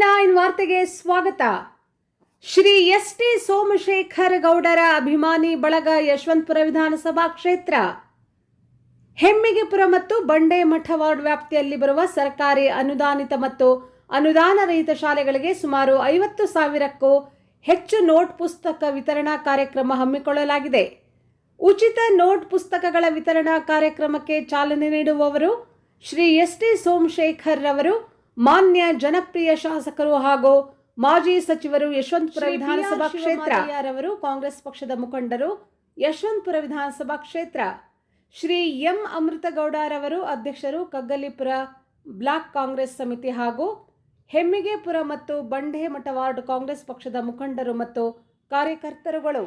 Nine ವಾರ್ತೆಗೆ ಸ್ವಾಗತ. Shri S T Somashekar ಗೌಡರ ಅಭಿಮಾನಿ ಬಳಗ ಯಶವಂತಪುರ ವಿಧಾನಸಭಾ ಕ್ಷೇತ್ರ. ಹೆಮ್ಮಿಗೆಪುರ ಮತ್ತು ಬಂಡೆ ಮಠ ವಾರ್ಡ್ ವ್ಯಾಪ್ತಿಯಲ್ಲಿ ಬರುವ ಸರ್ಕಾರಿ ಅನುದಾನಿತ ಮತ್ತು ಅನುದಾನ ರಹಿತ ಶಾಲೆಗಳಿಗೆ ಸುಮಾರು ಐವತ್ತು ಸಾವಿರಕ್ಕೂ ಹೆಚ್ಚು ನೋಟ್ ಪುಸ್ತಕ ವಿತರಣಾ ಕಾರ್ಯಕ್ರಮ ಹಮ್ಮಿಕೊಳ್ಳಲಾಗಿದೆ. ಉಚಿತ ನೋಟ್ ಪುಸ್ತಕಗಳ ವಿತರಣಾ ಕಾರ್ಯಕ್ರಮಕ್ಕೆ ಚಾಲನೆ ನೀಡುವವರು ಶ್ರೀ ಎಸ್ ಟಿ ಸೋಮಶೇಖರ್ ರವರು ಮಾನ್ಯ ಜನಪ್ರಿಯ ಶಾಸಕರು ಹಾಗೂ ಮಾಜಿ ಸಚಿವರು ಯಶವಂತಪುರ ವಿಧಾನಸಭಾ ಕ್ಷೇತ್ರ ರವರು ಕಾಂಗ್ರೆಸ್ ಪಕ್ಷದ ಮುಖಂಡರು ಯಶವಂತಪುರ ವಿಧಾನಸಭಾ ಕ್ಷೇತ್ರ ಶ್ರೀ ಎಂ ಅಮೃತಗೌಡರವರು ಅಧ್ಯಕ್ಷರು ಕಗ್ಗಲಿಪುರ ಬ್ಲಾಕ್ ಕಾಂಗ್ರೆಸ್ ಸಮಿತಿ ಹಾಗೂ ಹೆಮ್ಮಿಗೆಪುರ ಮತ್ತು ಬಂಡೇಮಠ ವಾರ್ಡ್ ಕಾಂಗ್ರೆಸ್ ಪಕ್ಷದ ಮುಖಂಡರು ಮತ್ತು ಕಾರ್ಯಕರ್ತರುಗಳು.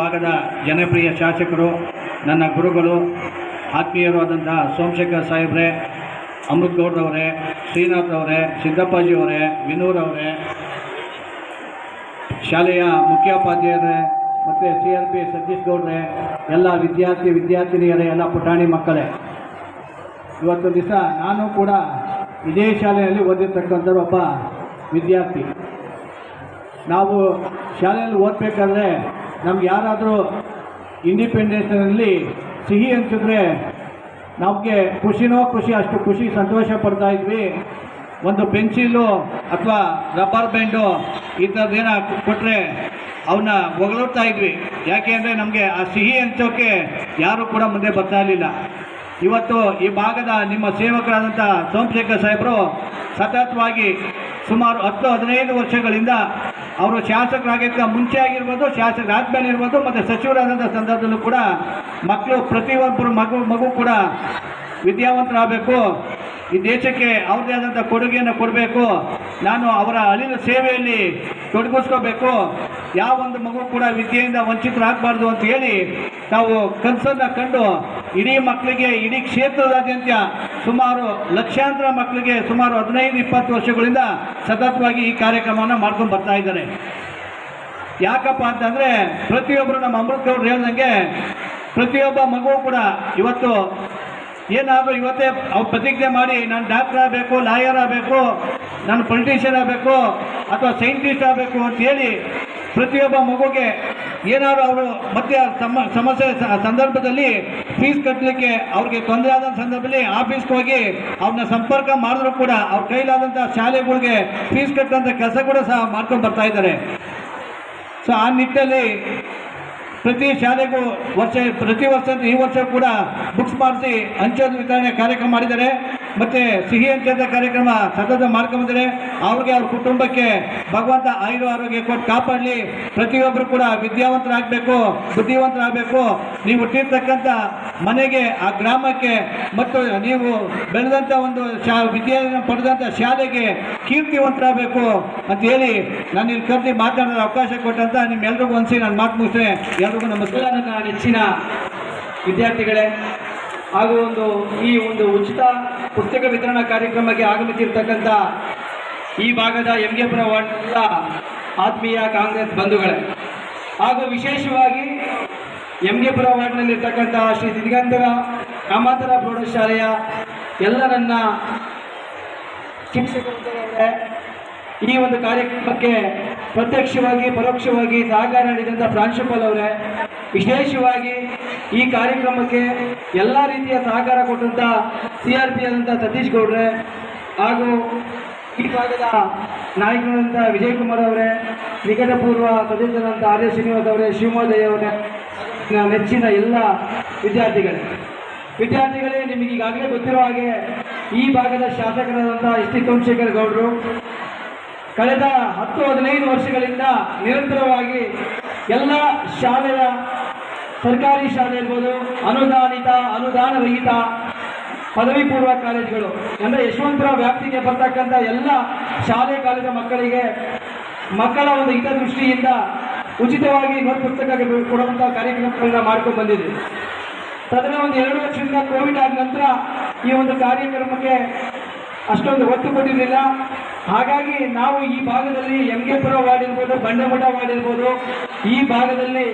ಭಾಗದ ಜನಪ್ರಿಯ ಶಾಸಕರು, ನನ್ನ ಗುರುಗಳು, ಆತ್ಮೀಯರು ಆದಂತಹ ಸೋಮಶೇಖರ್ ಸಾಹೇಬ್ರೆ, ಅಮೃತ್ ಗೌಡ್ರವರೇ ಶ್ರೀನಾಥ್ ಅವರೇ, ಸಿದ್ದಪ್ಪಾಜಿ ಅವರೇ, ವಿನೂರ್ ಅವರೇ, ಶಾಲೆಯ ಮುಖ್ಯೋಪಾಧ್ಯಾಯರೇ, ಮತ್ತು ಸಿ ಆರ್ ಪಿ ಸತೀಶ್ ಗೌಡ್ರೆ, ಎಲ್ಲ ವಿದ್ಯಾರ್ಥಿ, ವಿದ್ಯಾರ್ಥಿನಿಯರೇ, ಎಲ್ಲ ಪುಟಾಣಿ ಮಕ್ಕಳೇ. ಇವತ್ತು ದಿವಸ ನಾನು ಕೂಡ ಇದೇ ಶಾಲೆಯಲ್ಲಿ ಓದಿರ್ತಕ್ಕಂಥ ಒಬ್ಬ ವಿದ್ಯಾರ್ಥಿ. ನಾವು ಶಾಲೆಯಲ್ಲಿ ಓದಬೇಕಾದ್ರೆ ನಮ್ಗೆ ಯಾರಾದರೂ ಇಂಡಿಪೆಂಡೆನ್ಸ್ನಲ್ಲಿ ಸಿಹಿ ಹಂಚಿದ್ರೆ ನಮಗೆ ಖುಷಿನೋ ಖುಷಿ, ಅಷ್ಟು ಖುಷಿ ಸಂತೋಷ ಪಡ್ತಾ ಇದ್ವಿ. ಒಂದು ಪೆನ್ಸಿಲು ಅಥವಾ ರಬ್ಬರ್ ಬ್ಯಾಂಡು ಈ ಥರದ್ದೇನ ಕೊಟ್ಟರೆ ಅವನ್ನ ಹೊಗಳುತ್ತಾ ಇದ್ವಿ. ಯಾಕೆ ಅಂದರೆ ನಮಗೆ ಆ ಸಿಹಿ ಹಂಚೋಕ್ಕೆ ಯಾರೂ ಕೂಡ ಮುಂದೆ ಬರ್ತಾ ಇರಲಿಲ್ಲ. ಇವತ್ತು ಈ ಭಾಗದ ನಿಮ್ಮ ಸೇವಕರಾದಂಥ ಸೋಮಶೇಖರ್ ಸಾಹೇಬರು ಸತತವಾಗಿ ಸುಮಾರು ಹತ್ತು ಹದಿನೈದು ವರ್ಷಗಳಿಂದ ಅವರು ಶಾಸಕರಾಗಿದ್ದ ಮುಂಚೆ ಆಗಿರ್ಬೋದು ಶಾಸಕರಾದ್ಮೇಲೆ ಇರ್ಬೋದು, ಮತ್ತು ಸಚಿವರಾದಂಥ ಸಂದರ್ಭದಲ್ಲೂ ಕೂಡ ಮಕ್ಕಳು ಪ್ರತಿಯೊಬ್ಬರು ಮಗು ಮಗು ಕೂಡ ವಿದ್ಯಾವಂತರಾಗಬೇಕು. ಈ ದೇಶಕ್ಕೆ ಅವ್ರದೇ ಆದಂಥ ಕೊಡುಗೆಯನ್ನು ಕೊಡಬೇಕು. ನಾನು ಅವರ ಅಳಿನ ಸೇವೆಯಲ್ಲಿ ತೊಡಗಿಸ್ಕೋಬೇಕು. ಯಾವ ಒಂದು ಮಗು ಕೂಡ ವಿದ್ಯೆಯಿಂದ ವಂಚಿತರಾಗಬಾರ್ದು ಅಂತ ಹೇಳಿ ನಾವು ಕನಸನ್ನು ಕಂಡು ಇಡೀ ಮಕ್ಕಳಿಗೆ, ಇಡೀ ಕ್ಷೇತ್ರದಾದ್ಯಂತ ಸುಮಾರು ಲಕ್ಷಾಂತರ ಮಕ್ಕಳಿಗೆ ಸುಮಾರು ಹದಿನೈದು, ಇಪ್ಪತ್ತು ವರ್ಷಗಳಿಂದ ಸತತವಾಗಿ ಈ ಕಾರ್ಯಕ್ರಮವನ್ನು ಮಾಡ್ಕೊಂಡು ಬರ್ತಾ ಇದ್ದಾರೆ. ಯಾಕಪ್ಪ ಅಂತಂದರೆ ಪ್ರತಿಯೊಬ್ಬರು ನಮ್ಮ ಅಮೃತ್ ಗೌಡ್ರು ಹೇಳ್ದಂಗೆ ಪ್ರತಿಯೊಬ್ಬ ಮಗು ಕೂಡ ಇವತ್ತು ಏನಾದರೂ ಇವತ್ತೇ ಅವ್ರು ಪ್ರತಿಜ್ಞೆ ಮಾಡಿ ನಾನು ಡಾಕ್ಟರ್ ಆಗಬೇಕು, ಲಾಯರ್ ಆಗಬೇಕು, ನಾನು ಪೊಲಿಟಿಷಿಯನ್ ಆಗಬೇಕು ಅಥವಾ ಸೈಂಟಿಸ್ಟ್ ಆಗಬೇಕು ಅಂತ ಹೇಳಿ ಪ್ರತಿಯೊಬ್ಬ ಮಗುಗೆ ಏನಾದರೂ ಅವರು ಮತ್ತೆ ಸಮ, ಸಮಸ್ಯೆ ಸಂದರ್ಭದಲ್ಲಿ ಫೀಸ್ ಕಟ್ಟಲಿಕ್ಕೆ ಅವ್ರಿಗೆ ತೊಂದರೆ ಆದ ಸಂದರ್ಭದಲ್ಲಿ ಆಫೀಸ್ಗೆ ಹೋಗಿ ಅವ್ರನ್ನ ಸಂಪರ್ಕ ಮಾಡಿದ್ರು ಕೂಡ ಅವ್ರ ಕೈಲಾದಂಥ ಶಾಲೆಗಳಿಗೆ ಫೀಸ್ ಕಟ್ಟುವಂಥ ಕೆಲಸ ಕೂಡ ಸಹ ಮಾಡ್ಕೊಂಡು ಬರ್ತಾ ಇದ್ದಾರೆ. ಸೊ ಆ ನಿಟ್ಟಿನಲ್ಲಿ ಪ್ರತಿ ಶಾಲೆಗೂ ವರ್ಷ, ಪ್ರತಿ ವರ್ಷ ಈ ವರ್ಷ ಕೂಡ ಬುಕ್ಸ್ ಮಾಡಿಸಿ ಹಂಚೋದು ವಿತರಣೆ ಕಾರ್ಯಕ್ರಮ ಮಾಡಿದ್ದಾರೆ. ಮತ್ತು ಸಿಹಿ ಹಂಚೋದ ಕಾರ್ಯಕ್ರಮ ಸತತ ಮಾಡ್ಕೊಂಡಿದ್ದಾರೆ ಅವ್ರಿಗೆ ಅವ್ರ ಕುಟುಂಬಕ್ಕೆ ಭಗವಂತ ಆಯುರ ಆರೋಗ್ಯ ಕೊಟ್ಟು ಕಾಪಾಡಲಿ. ಪ್ರತಿಯೊಬ್ಬರು ಕೂಡ ವಿದ್ಯಾವಂತರಾಗಬೇಕು, ಬುದ್ಧಿವಂತರಾಗಬೇಕು. ನೀವು ಹುಟ್ಟಿರ್ತಕ್ಕಂಥ ಮನೆಗೆ, ಆ ಗ್ರಾಮಕ್ಕೆ, ಮತ್ತು ನೀವು ಬೆಳೆದಂಥ ಒಂದು ಶಾ ವಿದ್ಯೆಯನ್ನು ಪಡೆದಂಥ ಶಾಲೆಗೆ ಕೀರ್ತಿವಂತರಾಗಬೇಕು ಅಂತ ಹೇಳಿ ನಾನು ಇಲ್ಲಿ ಕರೆದಿ ಮಾತಾಡೋದು ಅವಕಾಶ ಕೊಟ್ಟಂತ ನಿಮ್ಮೆಲ್ರಿಗೂ ಒಂದ್ಸಿ ನಾನು ಮಾತು ಮುಗಿಸ್ರೆ ಎಲ್ರಿಗೂ ನಮಸ್ಕಾರ. ನನ್ನ ನೆಚ್ಚಿನ ವಿದ್ಯಾರ್ಥಿಗಳೇ, ಹಾಗೂ ಒಂದು ಈ ಒಂದು ಉಚಿತ ಪುಸ್ತಕ ವಿತರಣಾ ಕಾರ್ಯಕ್ರಮಕ್ಕೆ ಆಗಮಿಸಿರ್ತಕ್ಕಂಥ ಈ ಭಾಗದ ಎಂಗೆಪುರ ವಾರ್ಡ್ನ ಆತ್ಮೀಯ ಕಾಂಗ್ರೆಸ್ ಬಂಧುಗಳೇ, ಹಾಗೂ ವಿಶೇಷವಾಗಿ ಎಂಗೆಪುರ ವಾರ್ಡ್ನಲ್ಲಿರ್ತಕ್ಕಂಥ ಶ್ರೀ ಸಿದ್ಧಗಂಧರ ಕಾಮಾಂತರ ಪ್ರೌಢಶಾಲೆಯ ಎಲ್ಲರನ್ನ ಶಿಕ್ಷಕರೇ ಈ ಒಂದು ಕಾರ್ಯಕ್ರಮಕ್ಕೆ ಪ್ರತ್ಯಕ್ಷವಾಗಿ, ಪರೋಕ್ಷವಾಗಿ ಸಹಕಾರ ನೀಡಿದಂಥ ಪ್ರಾಂಶುಪಾಲ್ ಅವರೇ. ವಿಶೇಷವಾಗಿ ಈ ಕಾರ್ಯಕ್ರಮಕ್ಕೆ ಎಲ್ಲ ರೀತಿಯ ಸಹಕಾರ ಕೊಟ್ಟಂಥ ಸಿ ಆರ್ ಪಿ ಆದಂಥ ಸತೀಶ್ ಗೌಡ್ರೆ ಹಾಗೂ ಈ ಭಾಗದ ನಾಯಕರಾದಂಥ ವಿಜಯಕುಮಾರ್ ಅವರೇ, ನಿಕಟಪೂರ್ವ ಸದಸ್ಯರಾದಂಥ ಆರ್ಯ ಶ್ರೀನಿವಾಸ್ ಅವರೇ, ಶಿವಮೋದಯ್ಯ ಅವರೇ. ನನ್ನ ನೆಚ್ಚಿನ ಎಲ್ಲ ವಿದ್ಯಾರ್ಥಿಗಳೇ. ವಿದ್ಯಾರ್ಥಿಗಳೇ, ನಿಮಗೆ ಈಗಾಗಲೇ ಗೊತ್ತಿರೋ ಹಾಗೆ ಈ ಭಾಗದ ಶಾಸಕರಾದಂಥ ಎಸ್ ಟಿ ಸೋಮಶೇಖರ್ ಗೌಡರು ಕಳೆದ ಹತ್ತು, ಹದಿನೈದು ವರ್ಷಗಳಿಂದ ನಿರಂತರವಾಗಿ ಎಲ್ಲ ಶಾಲೆಯ ಸರ್ಕಾರಿ ಶಾಲೆ ಇರ್ಬೋದು, ಅನುದಾನಿತ ಅನುದಾನ ರಹಿತ ಪದವಿ ಪೂರ್ವ ಕಾಲೇಜುಗಳು, ಅಂದರೆ ಯಶವಂತರ ವ್ಯಾಪ್ತಿಗೆ ಬರ್ತಕ್ಕಂಥ ಎಲ್ಲ ಶಾಲೆ, ಕಾಲೇಜು ಮಕ್ಕಳಿಗೆ ಮಕ್ಕಳ ಒಂದು ಹಿತದೃಷ್ಟಿಯಿಂದ ಉಚಿತವಾಗಿ ನೋಟ್ ಪುಸ್ತಕ ಕೊಡುವಂಥ ಕಾರ್ಯಕ್ರಮಗಳನ್ನ ಮಾಡ್ಕೊಂಡು ಬಂದಿದೆ ತದನ ಒಂದು ಎರಡು ವರ್ಷದಿಂದ ಕೋವಿಡ್ ಆದ ನಂತರ ಈ ಒಂದು ಕಾರ್ಯಕ್ರಮಕ್ಕೆ ಅಷ್ಟೊಂದು ಒತ್ತು ಕೊಟ್ಟಿರಲಿಲ್ಲ. ಹಾಗಾಗಿ ನಾವು ಈ ಭಾಗದಲ್ಲಿ ಎಂಗೆಪುರ ವಾರ್ಡ್ ಇರ್ಬೋದು ಬಂಡಮಠ ವಾರ್ಡ್ ಇರ್ಬೋದು ಈ ಭಾಗದಲ್ಲಿ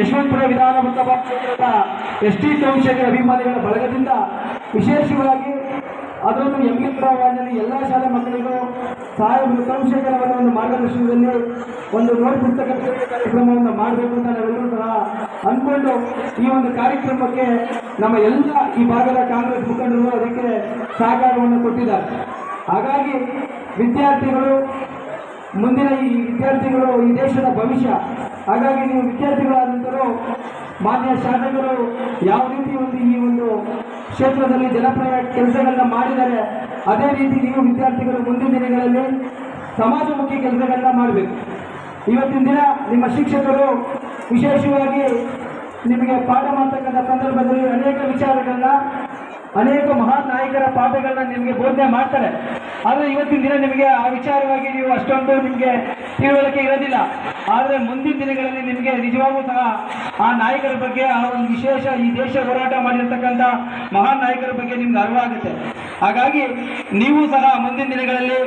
ಯಶವಂತಪುರ ವಿಧಾನಸಭಾ ಕ್ಷೇತ್ರದ ಎಸ್ ಟಿ ಸೋಮಶೇಖರ್ ಅಭಿಮಾನಿಗಳ ಬಳಗದಿಂದ ವಿಶೇಷವಾಗಿ ಅದರಲ್ಲೂ ಎಂಗೆಪುರ ವಾರ್ಡ್ನಲ್ಲಿ ಎಲ್ಲ ಶಾಲೆ ಮಕ್ಕಳಿಗೂ ಸಾಹೇಬರು ಸೋಮಶೇಖರ್ ಅವರ ಒಂದು ಮಾರ್ಗದರ್ಶನದಲ್ಲಿ ಒಂದು ನೋಟ್ ಪುಸ್ತಕ ಕಾರ್ಯಕ್ರಮವನ್ನು ಮಾಡಬೇಕು ಅಂತ ನಾವೆಲ್ಲರೂ ಸಹ ಅಂದ್ಕೊಂಡು ಈ ಒಂದು ಕಾರ್ಯಕ್ರಮಕ್ಕೆ ನಮ್ಮ ಎಲ್ಲ ಈ ಭಾಗದ ಕಾಂಗ್ರೆಸ್ ಮುಖಂಡರು ಅದಕ್ಕೆ ಸಹಕಾರವನ್ನು ಕೊಟ್ಟಿದ್ದಾರೆ. ಹಾಗಾಗಿ ವಿದ್ಯಾರ್ಥಿಗಳು, ಮುಂದಿನ ಈ ವಿದ್ಯಾರ್ಥಿಗಳು, ಈ ದೇಶದ ಭವಿಷ್ಯ, ಹಾಗಾಗಿ ನೀವು ವಿದ್ಯಾರ್ಥಿಗಳಾದಂತರೂ ಮಾನ್ಯ ಶಾಸಕರು ಯಾವ ರೀತಿ ಒಂದು ಈ ಒಂದು ಕ್ಷೇತ್ರದಲ್ಲಿ ಜನಪ್ರಿಯ ಕೆಲಸಗಳನ್ನ ಮಾಡಿದ್ದಾರೆ ಅದೇ ರೀತಿ ನೀವು ವಿದ್ಯಾರ್ಥಿಗಳು ಮುಂದಿನ ದಿನಗಳಲ್ಲಿ ಸಮಾಜಮುಖಿ ಕೆಲಸಗಳನ್ನ ಮಾಡಬೇಕು. ಇವತ್ತಿನ ದಿನ ನಿಮ್ಮ ಶಿಕ್ಷಕರು ವಿಶೇಷವಾಗಿ ನಿಮಗೆ ಪಾಠ ಮಾಡ್ತಕ್ಕಂಥ ಸಂದರ್ಭದಲ್ಲಿ ಅನೇಕ ವಿಚಾರಗಳನ್ನ, ಅನೇಕ ಮಹಾನ್ ನಾಯಕರ ಪಾಠಗಳನ್ನ ನಿಮಗೆ ಬೋಧನೆ ಮಾಡ್ತಾರೆ. ಆದರೆ ಇವತ್ತಿನ ದಿನ ನಿಮಗೆ ಆ ವಿಚಾರವಾಗಿ ನೀವು ಅಷ್ಟೊಂದು ನಿಮಗೆ ತಿಳುವಳಿಕೆ ಇರೋದಿಲ್ಲ. ಆದರೆ ಮುಂದಿನ ದಿನಗಳಲ್ಲಿ ನಿಮಗೆ ನಿಜವಾಗೂ ಸಹ ಆ ನಾಯಕರ ಬಗ್ಗೆ, ಆ ಒಂದು ವಿಶೇಷ ಈ ದೇಶ ಹೋರಾಟ ಮಾಡಿರ್ತಕ್ಕಂಥ ಮಹಾನ್ ನಾಯಕರ ಬಗ್ಗೆ ನಿಮ್ಗೆ ಅರಿವಾಗುತ್ತೆ. ಹಾಗಾಗಿ ನೀವು ಸಹ ಮುಂದಿನ ದಿನಗಳಲ್ಲಿ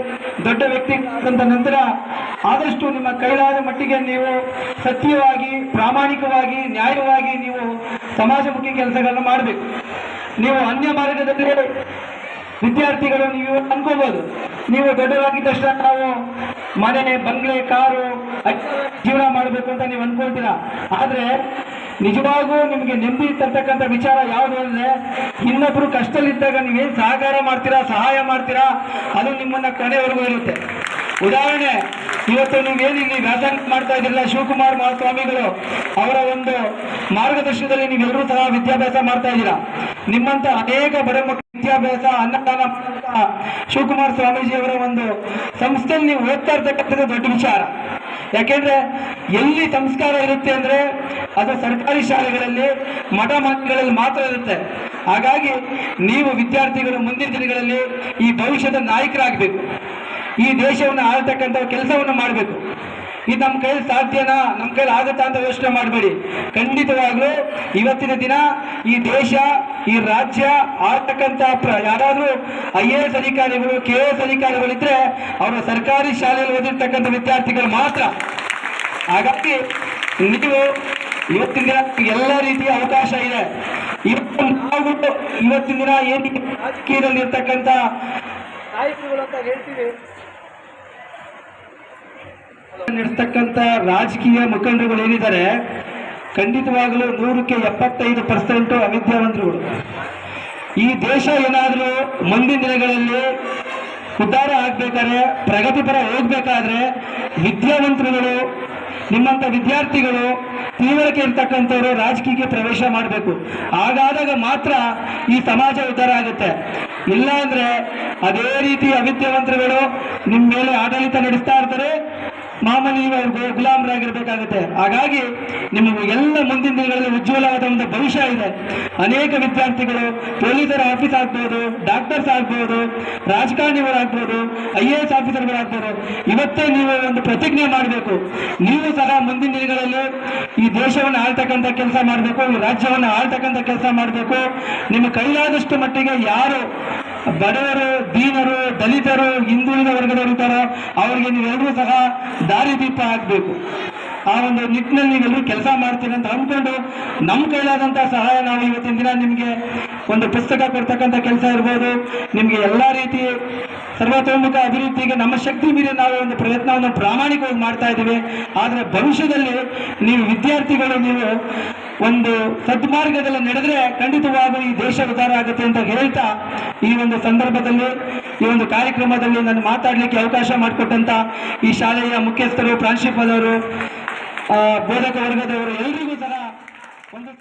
ದೊಡ್ಡ ವ್ಯಕ್ತಿ ಆದಂತ ನಂತರ ಆದಷ್ಟು ನಿಮ್ಮ ಕೈಲಾದ ಮಟ್ಟಿಗೆ ನೀವು ಸತ್ಯವಾಗಿ, ಪ್ರಾಮಾಣಿಕವಾಗಿ, ನ್ಯಾಯವಾಗಿ ನೀವು ಸಮಾಜಮುಖಿ ಕೆಲಸಗಳನ್ನು ಮಾಡಬೇಕು. ನೀವು ಅನ್ಯ ಮಾರ್ಗದಲ್ಲಿ ವಿದ್ಯಾರ್ಥಿಗಳು ನೀವು ಅನ್ಕೋಬಹುದು ನೀವು ದೊಡ್ಡದಾಗಿದ್ದ ನಾವು ಮನೆ, ಬಂಗ್ಲೆ, ಕಾರು ಜೀವನ ಮಾಡಬೇಕು ಅಂತ ನೀವು ಅನ್ಕೊಳ್ತೀರಾ? ಆದರೆ ನಿಜವಾಗೂ ನಿಮಗೆ ನೆಮ್ಮದಿ ತರ್ತಕ್ಕಂಥ ವಿಚಾರ ಯಾವುದು ಅಂದರೆ ಇನ್ನೊಬ್ರು ಕಷ್ಟದಲ್ಲಿದ್ದಾಗ ನೀವೇನು ಸಹಕಾರ ಮಾಡ್ತೀರಾ, ಸಹಾಯ ಮಾಡ್ತೀರಾ, ಅದು ನಿಮ್ಮನ್ನ ಕೊನೆವರೆಗೂ ಇರುತ್ತೆ ಉದಾಹರಣೆ, ಇವತ್ತು ನೀವೇನು ಇಲ್ಲಿ ವ್ಯಾಸಂಗ ಮಾಡ್ತಾ ಇದ್ದಿಲ್ಲ ಶಿವಕುಮಾರ್ ಮಹಾಸ್ವಾಮಿಗಳು, ಅವರ ಒಂದು ಮಾರ್ಗದರ್ಶನದಲ್ಲಿ ನೀವೆಲ್ಲರೂ ಸಹ ವಿದ್ಯಾಭ್ಯಾಸ ಮಾಡ್ತಾ ಇದ್ದೀರಾ? ನಿಮ್ಮಂತ ಅನೇಕ ಬಡ ವಿದ್ಯಾಭ್ಯಾಸ, ಅನ್ನದಾನ ಶಿವಕುಮಾರ್ ಸ್ವಾಮೀಜಿ ಅವರ ಒಂದು ಸಂಸ್ಥೆಯಲ್ಲಿ ನೀವು ಓದ್ತಾ ಇರ್ತಕ್ಕಂಥದ್ದು ದೊಡ್ಡ ವಿಚಾರ. ಯಾಕೆಂದ್ರೆ ಎಲ್ಲಿ ಸಂಸ್ಕಾರ ಇರುತ್ತೆ ಅಂದ್ರೆ ಅದು ಸರ್ಕಾರಿ ಶಾಲೆಗಳಲ್ಲಿ ಮಠ ಮಠಗಳಲ್ಲಿ ಮಾತ್ರ ಇರುತ್ತೆ. ಹಾಗಾಗಿ ನೀವು ವಿದ್ಯಾರ್ಥಿಗಳು ಮುಂದಿನ ದಿನಗಳಲ್ಲಿ ಈ ಭವಿಷ್ಯದ ನಾಯಕರಾಗಬೇಕು. ಈ ದೇಶವನ್ನು ಆಳ್ತಕ್ಕಂಥ ಕೆಲಸವನ್ನು ಮಾಡಬೇಕು. ಇದು ನಮ್ಮ ಕೈಯಲ್ಲಿ ಸಾಧ್ಯನಾ? ನಮ್ಮ ಕೈಲಿ ಆಗುತ್ತಾ ಅಂತ ಯೋಚನೆ ಮಾಡಬೇಡಿ. ಖಂಡಿತವಾಗ್ಲೂ ಇವತ್ತಿನ ದಿನ ಈ ದೇಶ, ಈ ರಾಜ್ಯ ಆಳ್ತಕ್ಕಂಥ ಪ್ರ ಯಾರಾದರೂ ಐ ಎ ಎಸ್ ಅಧಿಕಾರಿಗಳು, ಕೆ ಎ ಎಸ್ ಅಧಿಕಾರಿಗಳಿದ್ರೆ ಅವರ ಸರ್ಕಾರಿ ಶಾಲೆಯಲ್ಲಿ ಓದಿರ್ತಕ್ಕಂಥ ವಿದ್ಯಾರ್ಥಿಗಳು ಮಾತ್ರ. ಹಾಗಾಗಿ ನೀವು ಇವತ್ತಿನ ದಿನ ಎಲ್ಲ ರೀತಿಯ ಅವಕಾಶ ಇದೆ. ಇವತ್ತು ನಾವು ಇವತ್ತಿನ ದಿನ ಏನು ರಾಜಕೀಯದಲ್ಲಿ ಇರ್ತಕ್ಕಂಥ ನಾಯಕರುಗಳು ಅಂತ ಹೇಳ್ತೀವಿ. ನಡೆಸ್ತಕ್ಕಂಥ ರಾಜಕೀಯ ಮುಖಂಡರುಗಳು ಏನಿದ್ದಾರೆ ಖಂಡಿತವಾಗಲೂ ನೂರಕ್ಕೆ ಎಪ್ಪತ್ತೈದು ಪರ್ಸೆಂಟು ಅವಿದ್ಯಾವಂತರುಗಳು. ಈ ದೇಶ ಏನಾದರೂ ಮುಂದಿನ ದಿನಗಳಲ್ಲಿ ಉದ್ಧಾರ ಆಗ್ಬೇಕಾದ್ರೆ ಪ್ರಗತಿಪರ ಹೋಗ್ಬೇಕಾದ್ರೆ ವಿದ್ಯಾವಂತರುಗಳು, ನಿಮ್ಮಂಥ ವಿದ್ಯಾರ್ಥಿಗಳು ತೀವ್ರಕ್ಕೆ ಇರ್ತಕ್ಕಂಥವ್ರು ರಾಜಕೀಯಕ್ಕೆ ಪ್ರವೇಶ ಮಾಡಬೇಕು. ಹಾಗಾದಾಗ ಮಾತ್ರ ಈ ಸಮಾಜ ಉದ್ಧಾರ ಆಗುತ್ತೆ. ಇಲ್ಲ ಅದೇ ರೀತಿ ಅವಿದ್ಯಾವಂತರುಗಳು ನಿಮ್ಮ ಮೇಲೆ ಆಡಳಿತ ನಡೆಸ್ತಾ ಇರ್ತಾರೆ ಮಾಮೂಲಿ ಗುಲಾಮರಾಗಿರ್ಬೇಕಾಗುತ್ತೆ. ಹಾಗಾಗಿ ನಿಮಗೆ ಎಲ್ಲ ಮುಂದಿನ ದಿನಗಳಲ್ಲಿ ಉಜ್ವಲವಾದ ಒಂದು ಭವಿಷ್ಯ ಇದೆ. ಅನೇಕ ವಿದ್ಯಾರ್ಥಿಗಳು ಪೊಲೀಸರ ಆಫೀಸ್ ಆಗ್ಬೋದು, ಡಾಕ್ಟರ್ಸ್ ಆಗ್ಬೋದು, ರಾಜಕಾರಣಿಗಳಾಗ್ಬೋದು, ಐ ಎ ಎಸ್ ಆಫೀಸರ್ಗಳಾಗ್ಬೋದು, ಇವತ್ತೇ ನೀವು ಒಂದು ಪ್ರತಿಜ್ಞೆ ಮಾಡಬೇಕು. ನೀವು ಸಹ ಮುಂದಿನ ದಿನಗಳಲ್ಲಿ ಈ ದೇಶವನ್ನು ಆಳ್ತಕ್ಕಂಥ ಕೆಲಸ ಮಾಡಬೇಕು ರಾಜ್ಯವನ್ನು ಆಳ್ತಕ್ಕಂಥ ಕೆಲಸ ಮಾಡಬೇಕು. ನಿಮ್ಮ ಕೈಲಾದಷ್ಟು ಮಟ್ಟಿಗೆ ಯಾರು ಬಡವರು, ದೀನರು, ದಲಿತರು, ಹಿಂದುಳಿದ ವರ್ಗದವರು ಇದ್ದಾರೋ ಅವರಿಗೆ ನೀವೆಲ್ಲರೂ ಸಹ ದಾರಿದೀಪ ಆಗಬೇಕು. ಆ ಒಂದು ನಿಟ್ಟಿನಲ್ಲಿ ನೀವೆಲ್ಲರೂ ಕೆಲಸ ಮಾಡ್ತೀರಿ ಅಂತ ಅಂದ್ಕೊಂಡು ನಮ್ಮ ಕೈಲಾದಂಥ ಸಹಾಯ ನಾವು ಇವತ್ತಿನ ದಿನ ನಿಮಗೆ ಒಂದು ಪುಸ್ತಕ ಕೊಡ್ತಕ್ಕಂಥ ಕೆಲಸ ಇರ್ಬೋದು. ನಿಮಗೆ ಎಲ್ಲ ರೀತಿ ಸರ್ವತೋಮುಖ ಅಭಿವೃದ್ಧಿಗೆ ನಮ್ಮ ಶಕ್ತಿ ಮೀರಿ ನಾವು ಒಂದು ಪ್ರಯತ್ನವನ್ನು ಪ್ರಾಮಾಣಿಕವಾಗಿ ಮಾಡ್ತಾ ಇದ್ದೀವಿ. ಆದರೆ ಭವಿಷ್ಯದಲ್ಲಿ ನೀವು ವಿದ್ಯಾರ್ಥಿಗಳು ನೀವು ಒಂದು ಸದ್ಮಾರ್ಗದಲ್ಲಿ ನಡೆದ್ರೆ ಖಂಡಿತವಾಗೂ ಈ ದೇಶ ಉದ್ಧಾರ ಆಗುತ್ತೆ ಅಂತ ಹೇಳ್ತಾ ಈ ಒಂದು ಸಂದರ್ಭದಲ್ಲಿ, ಈ ಒಂದು ಕಾರ್ಯಕ್ರಮದಲ್ಲಿ ನಾನು ಮಾತಾಡಲಿಕ್ಕೆ ಅವಕಾಶ ಮಾಡಿಕೊಟ್ಟಂತ ಈ ಶಾಲೆಯ ಮುಖ್ಯಸ್ಥರು, ಪ್ರಾಂಶುಪಾಲರು ಬೋಧಕ ವರ್ಗದವರು ಎಲ್ರಿಗೂ ಸಹ ಒಂದು